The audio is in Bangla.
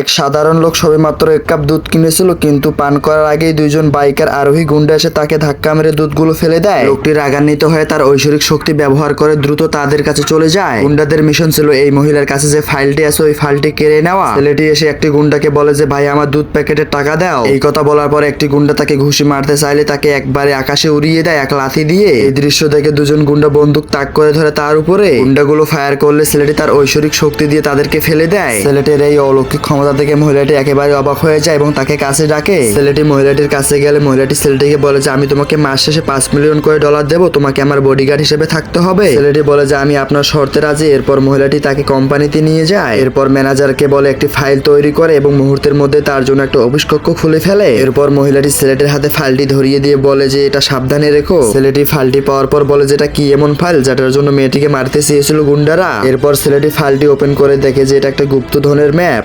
এক সাধারণ লোক সবেমাত্র এক কাপ দুধ কিনেছিল, কিন্তু পান করার আগেই দুইজন বাইকার আরোহী গুন্ডা এসে তাকে ধাক্কা মেরে দুধগুলো ফেলে দেয়। লোকটি রাগান্বিত হয়ে তার ঐশ্বরিক শক্তি ব্যবহার করে দ্রুত তাদের কাছে চলে যায়। গুন্ডাদের মিশন ছিল এই মহিলার কাছে যে ফাইলটি আছে, ওই ফাইলটি কেড়ে নেওয়া। ছেলেটি এসে একটি গুন্ডাকে বলে যে, ভাই, আমার দুধ প্যাকেটের টাকা দাও। এই কথা বলার পর একটি গুন্ডা তাকে ঘুষি মারতে চাইলে তাকে একবারে আকাশে উড়িয়ে দেয় এক লাথি দিয়ে। এই দৃশ্য দেখে দুজন গুন্ডা বন্দুক তাক করে ধরে তার উপরে। গুন্ডাগুলো ফায়ার করলে ছেলেটি তার ঐশ্বরিক শক্তি দিয়ে তাদেরকে ফেলে দেয়। ছেলেটির এই অলৌকিক ক্ষমতা থেকে মহিলাটি একেবারে অবাক হয়ে যায় এবং তাকে কাছে ডাকে। ছেলেটি মহিলাটির কাছে গেলে মহিলাটি ছেলেটিকে বলে যে, আমি তোমাকে মাস শেষে পাঁচ মিলিয়ন করে ডলার দেবো, তোমাকে আমার বডিগার্ড হিসেবে থাকতে হবে। ছেলেটি বলে যে, আমি আপনার শর্তে রাজি। এরপর মহিলাটি তাকে কোম্পানিতে নিয়ে যায়। এরপর ম্যানেজারকে বলে একটি ফাইল তৈরি করে এবং মুহূর্তের মধ্যে তার জন্য একটা অফিস কক্ষ খুলে ফেলে। এরপর মহিলাটি ছেলেটির হাতে ফাইলটি ধরিয়ে দিয়ে বলে যে, এটা সাবধানে রেখো। ছেলেটি ফাইলটি পাওয়ার পর বলে যে, এটা কি এমন ফাইল যেটার জন্য মেয়েটিকে মারতে চেয়েছিল গুন্ডারা? এরপর ছেলেটি ফাইলটি ওপেন করে দেখে যে, এটা একটা গুপ্তধনের ম্যাপ।